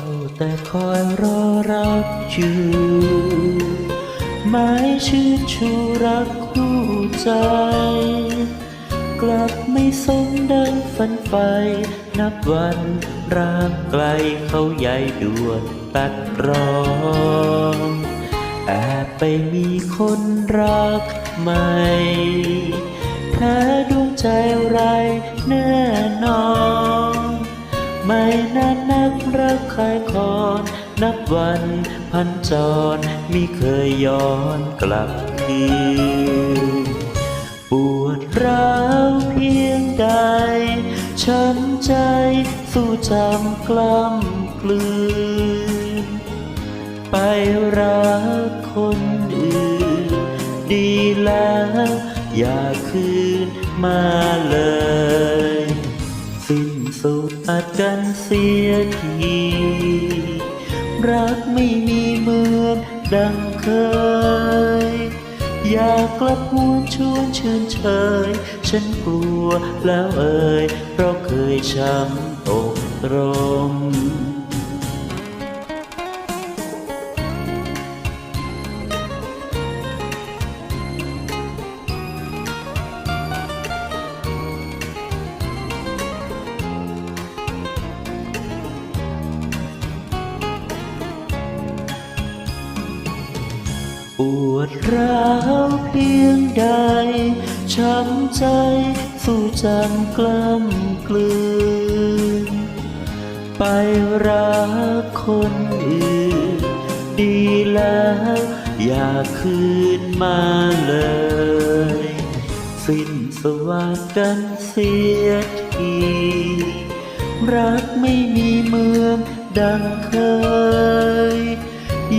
าแต่คอยรอรับอยู่ไม่ชื่นชูรักคู่ใจ กลับไม่สมดังฝันไฟนับวันรักไกลเขาใหญ่ด่วนตัดรองแอบไปมีคนรักใหม่แพ้ดวงใจไรแน่นอน ไม่นานนักรักใครคอนนับวันพันจรมิเคยย้อนกลับคืนปวดร้าวเพียงใดช้ำใจสู้จำกล้ำกลืน ไปรักคนอื่น ดีแล้วอย่าคืนมาเลยสิ้น สุดอาจกันเสียที รักไม่มีเหมือนดังเคย อยากกลับหวนชวนชื่นเชย ฉันกลัวแล้วเอ่ยเพราะเคยช้ำอกรม วดร้าวเพียงใด ช้ำใจสู้จำกล้ำกลืน ไปรักคนอื่น ดีแล้วอย่าคืนมาเลย สิ้นสวัสดกันเสียทีรักไม่มีเมืองดังเคย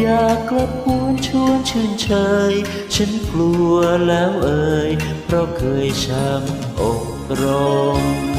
อยากกลับหวนชวนชื่นเชย ฉันกลัวแล้วเอ่ยเพราะเคยช้ำอกรม